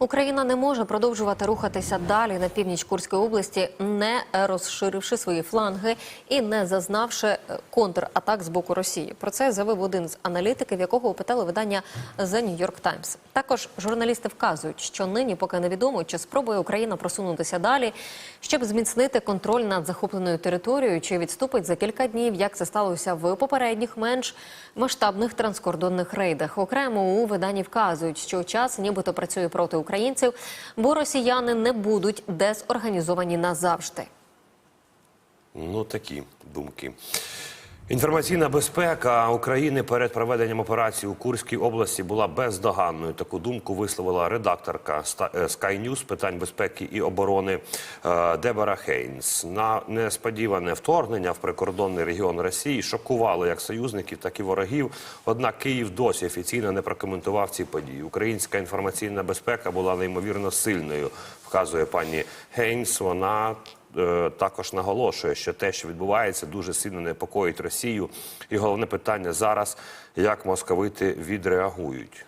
Україна не може продовжувати рухатися далі на північ Курської області, не розширивши свої фланги і не зазнавши е, контратак з боку Росії. Про це заявив один з аналітиків, якого опитали видання The New York Times. Також журналісти вказують, що нині поки невідомо, чи спробує Україна просунутися далі, щоб зміцнити контроль над захопленою територією, чи відступить за кілька днів, як це сталося в попередніх менш масштабних транскордонних рейдах. Окремо у виданні вказують, що час нібито працює проти українців, бо росіяни не будуть дезорганізовані назавжди. Ну, такі думки. Інформаційна безпека України перед проведенням операції у Курській області була бездоганною. Таку думку висловила редакторка е, Sky News з питань безпеки і оборони е, Дебора Хейнс. На несподіване вторгнення в прикордонний регіон Росії шокувало як союзників, так і ворогів. Однак Київ досі офіційно не прокоментував ці події. Українська інформаційна безпека була неймовірно сильною, вказує пані Гейнс. Вона також наголошує, що те, що відбувається, дуже сильно непокоїть Росію. І головне питання зараз: як московити відреагують.